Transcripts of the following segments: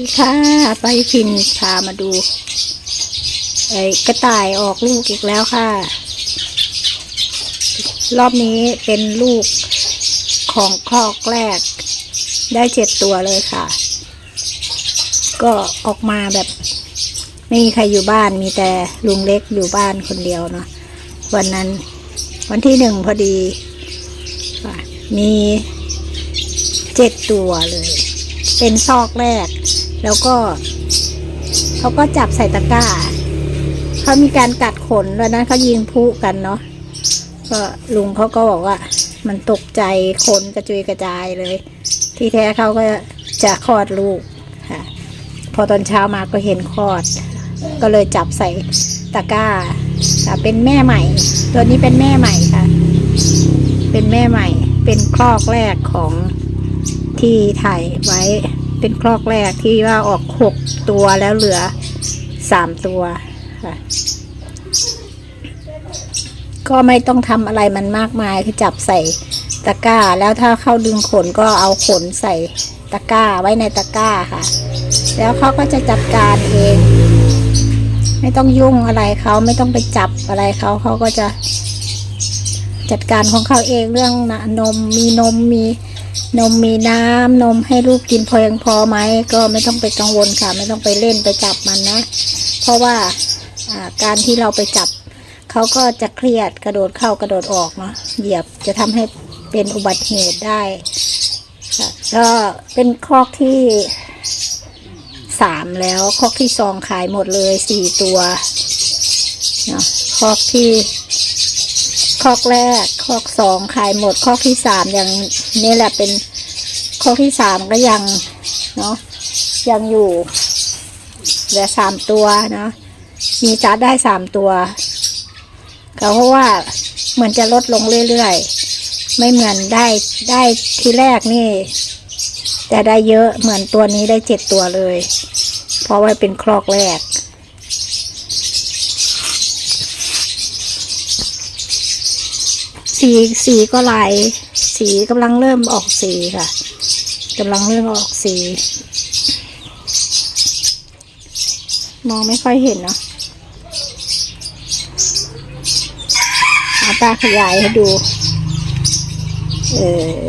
ดีค่ะไปพินพามาดูไอ้กระต่ายออกลูกอีกแล้วค่ะ รอบนี้เป็นลูกของคอกแรก ได้เจ็ดตัวเลยค่ะ ก็ออกมาแบบ ไม่มีใครอยู่บ้านมีแต่ลุงเล็กอยู่บ้านคนเดียวเนาะวันนั้น วันที่หนึ่งพอดีมีเจ็ดตัวเลย เป็นซอกแรก แล้วก็เขาก็จับใส่ตะกร้า เขามีการกัดขนวันนั้นเขายิงพุกันเนาะ ก็ลุงเขาก็บอกว่า มันตกใจขนกระจุยกระจายเลย ที่แท้เขาก็จะคลอดลูกค่ะ พอตอนเช้ามาก็เห็นคลอด ก็เลยจับใส่ตะกร้าค่ะเป็นแม่ใหม่ ตัวนี้เป็นแม่ใหม่ค่ะ เป็นแม่ใหม่ เป็นคลอกแรกของที่ถ่ายไว้ เป็นคลอกแรกที่ว่าออกหกตัวแล้วเหลือสามตัวค่ะ ก็ไม่ต้องทำอะไรมันมากมายคือจับใส่ตะกร้า แล้วถ้าเข้าดึงขนก็เอาขนใส่ตะกร้าไว้ในตะกร้าค่ะ แล้วเขาก็จะจัดการเอง ไม่ต้องยุ่งอะไรเขาไม่ต้องไปจับอะไรเขาเขาก็จะจัดการของเขาเองเรื่องนะนมมีนมมี นมมีน้ำนมให้ลูกกินเพียงพอไหมก็ไม่ต้องไปกังวลค่ะ ไม่ต้องไปเล่นไปจับมันนะ เพราะว่าการที่เราไปจับเขาก็จะเครียดกระโดดเข้ากระโดดออกเนาะเหยียบจะทำให้เป็นอุบัติเหตุได้ก็เป็นคอกที่สามแล้วคอกที่สองขายหมดเลยสี่ตัวเนาะคอกที่คอกแรกคอกสองขายหมดคอกที่สามยัง นี่แหละเป็นคอที่สามก็ยังเนาะยังอยู่เหลือสามตัวเนาะมีจัดได้สามตัวก็เพราะว่าเหมือนจะลดลงเรื่อยๆ ไม่เหมือนได้ได้ทีแรกนี่ แต่ได้เยอะเหมือนตัวนี้ได้เจ็ดตัวเลย เพราะว่าเป็นคลอกแรก สีสีก็ลาย สีกำลังเริ่มออกสีค่ะกำลังเริ่มออกสี มองไม่ค่อยเห็นเนาะเอาตาขยายให้ดู เออ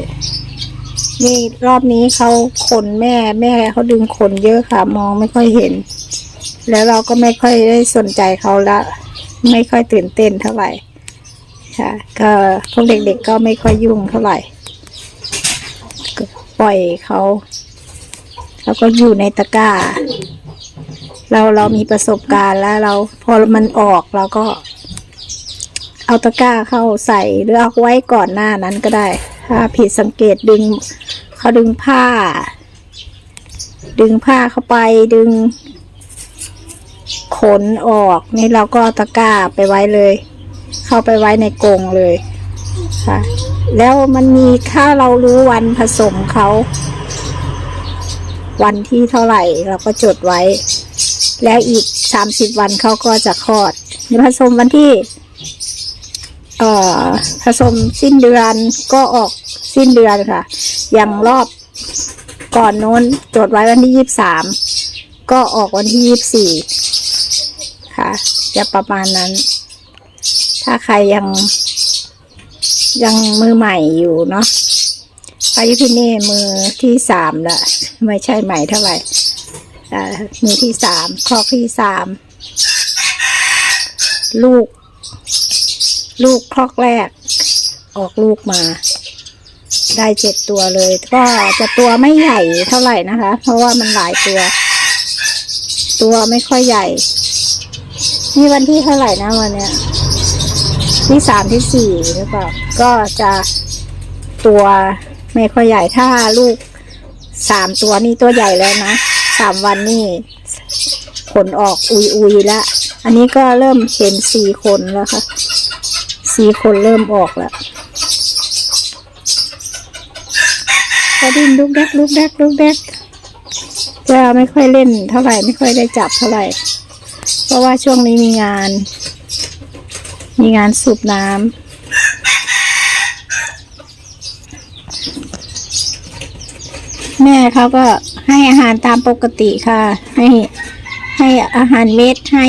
นี่รอบนี้เขาขนแม่แม่เขาดึงขนเยอะค่ะ มองไม่ค่อยเห็น แล้วเราก็ไม่ค่อยได้สนใจเขาละ ไม่ค่อยตื่นเต้นเท่าไหร่ ค่ะ ก็พวกเด็กๆก็ไม่ค่อยยุ่งเท่าไหร่ปล่อยเขาแล้วก็อยู่ในตะกร้า เราเรามีประสบการณ์แล้วเราพอมันออกเราก็ เอาตะกร้าเข้าใส่หรือเอาไว้ก่อนหน้านั้นก็ได้ ถ้าผิดสังเกตดึงเขาดึงผ้า ดึงผ้าเข้าไปดึงขนออก นี่เราก็เอาตะกร้าไปไว้เลย เข้าไปไว้ในกรงเลยค่ะ แล้วมันมีถ้าเรารู้วันผสมเขา วันที่เท่าไหร่เราก็จดไว้ แล้วอีกสามสิบวันเขาก็จะคลอดผสมวันที่เอ่อผสมสิ้นเดือนก็ออกสิ้นเดือนค่ะ อย่างรอบก่อนโน้นจดไว้วันที่ยี่สิบสามก็ออกวันที่ยี่สิบสี่ค่ะ จะประมาณนั้น ถ้าใครยังยังมือใหม่อยู่เนาะไปที่นี่มือที่สามละไม่ใช่ใหม่เท่าไหร่อ่ามือที่สามคอกที่สามลูก ลูกคอกแรก ออกลูกมา ได้เจ็ดตัวเลย ก็จะตัวไม่ใหญ่เท่าไหร่นะคะ เพราะว่ามันหลายตัว ตัวไม่ค่อยใหญ่ นี่วันที่เท่าไหร่นะวันเนี้ย ที่สามที่สี่หรือเปล่า ก็จะตัวไม่ค่อยใหญ่ถ้าลูกสามตัวนี่ตัวใหญ่แล้วนะสามวันนี่ขนออกอุยอุยล้วอันนี้ก็เริ่มเห็นสี่คนแล้วค่ะสี่คนเริ่มออกแล้วกระดิ่งลูกแดกลูกแดกลูกแดกจะไม่ค่อยเล่นเท่าไหร่ไม่ค่อยได้จับเท่าไหร่ เพราะว่าช่วงนี้มีงาน มีงานสูบน้ำแม่เขาก็ให้อาหารตามปกติค่ะ ให้ให้อาหารเม็ดให้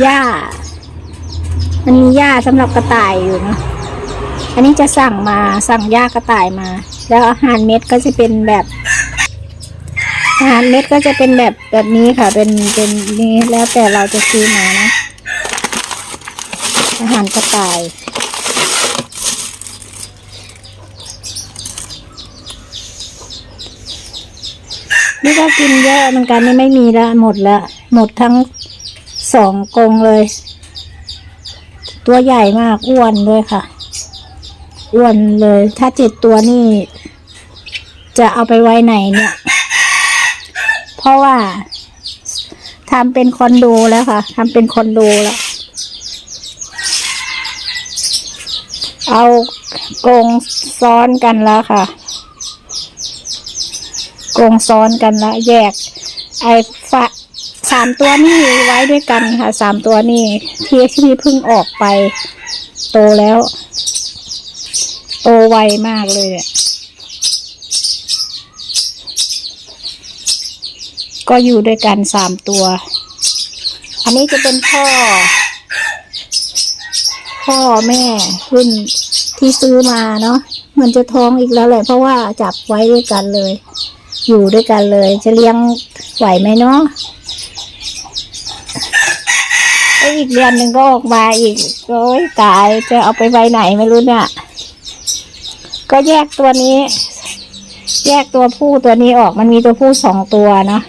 หญ้า มันมีหญ้าสำหรับกระต่ายอยู่นะอันนี้จะสั่งมาสั่งหญ้ากระต่ายมา แล้วอาหารเม็ดก็จะเป็นแบบอาหารเม็ดก็จะเป็นแบบแบบนี้ค่ะ เป็นเป็นนี้แล้วแต่เราจะซื้อมานะ อาหารกระต่ายนี่ก็กินเยอะเหมือนกันนี่ไม่มีแล้วหมดล้วหมดทั้งสองกงเลย ตัวใหญ่มากอ้วนด้วยค่ะ อ้วนเลย ถ้าเจ็ดตัวนี่ จะเอาไปไว้ไหนเนี่ย เพราะว่าทำเป็นคอนโดแล้วค่ะทำเป็นคอนโดแล้ว เอากรงซ้อนกันแล้วค่ะกรงซ้อนกันแล้วแยก ไอ้ฝะสามตัวนี่ไว้ด้วยกันค่ะสามตัวนี่ที่ที่เพิ่งออกไป โตแล้ว โตไวมากเลยก็อยู่ด้วยกันสามตัว อันนี้จะเป็นพ่อ พ่อแม่รุ่นที่ซื้อมาเนาะมันจะท้องอีกแล้วแหละเพราะว่าจับไว้ด้วยกันเลย อยู่ด้วยกันเลย จะเลี้ยงไหวไหมเนาะไอ้อีกเดือนหนึ่งก็ออกมาอีกโอ้ยตายจะเอาไปไว้ไหนไม่รู้เนี่ยก็แยกตัวนี้ แยกตัวผู้ตัวนี้ออกมันมีตัวผู้สองตัวเนาะ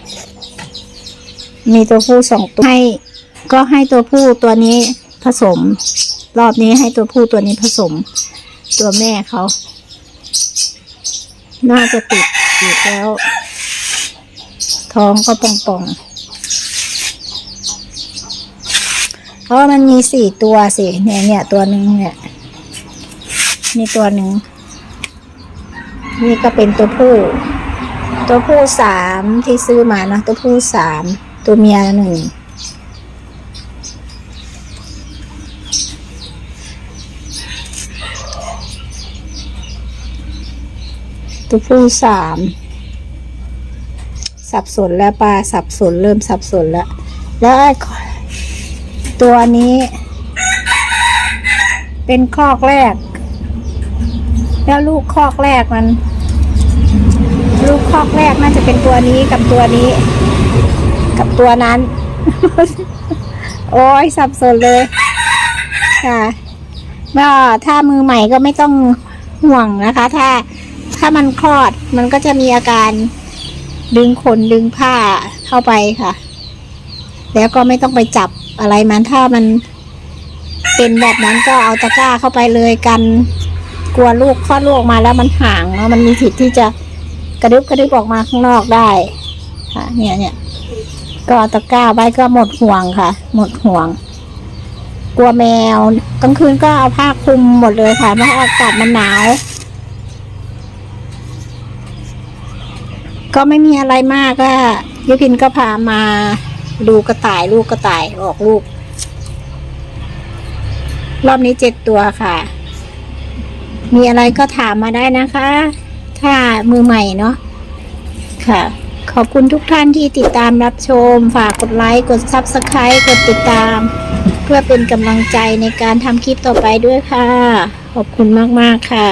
มีตัวผู้สองตัวให้ ก็ให้ตัวผู้ตัวนี้ผสม รอบนี้ให้ตัวผู้ตัวนี้ผสม ตัวแม่เขา น่าจะติดอีกแล้ว ท้องก็ป่องๆเพราะมันมีสี่ตัวสิเนี่ยเนี่ยตัวหนึ่งเนี่ยนี่ตัวหนึ่งนี่ก็เป็นตัวผู้ ตัวผู้สามที่ซื้อมานะตัวผู้สามตัวเมียหนึ่ง ตัวผู้สามสับสนแล้วปลาสับสนเริ่มสับสนแล้ว แล้วไอ้ตัวนี้ เป็นคอกแรก แล้วลูกคอกแรกมัน ลูกคอกแรกน่าจะเป็นตัวนี้กับตัวนี้ กับตัวนั้น โอ้ยสับสนเลยค่ะก็ถ้ามือใหม่ก็ไม่ต้องห่วงนะคะ ถ้า ถ้ามันคลอดมันก็จะมีอาการดึงขนดึงผ้าเข้าไปค่ะ แล้วก็ไม่ต้องไปจับอะไรมันถ้ามันเป็นแบบนั้นก็เอาตะกร้าเข้าไปเลยกันกลัวลูกคลอดลูกออกมาแล้วมันห่างเนาะมันมีสิทธิ์ที่จะกระดึบกระดึบออกมาข้างนอกได้ค่ะ เนี่ยเนี่ยก็เอาตะกร้าไว้ก็หมดห่วงค่ะ หมดห่วง กลัวแมวกลางคืนก็เอาผ้าคลุมหมดเลยค่ะเพราะอากาศมันหนาว ก็ไม่มีอะไรมากก็ยุพินก็พามาดูกระต่ายลูกกระต่ายออกลูก รอบนี้เจ็ดตัวค่ะ มีอะไรก็ถามมาได้นะคะ ถ้ามือใหม่เนาะค่ะ ขอบคุณทุกท่านที่ติดตามรับชม ฝากกดไลค์กด Subscribe กดติดตาม เพื่อเป็นกำลังใจในการทำคลิปต่อไปด้วยค่ะ ขอบคุณมาก ๆ ค่ะ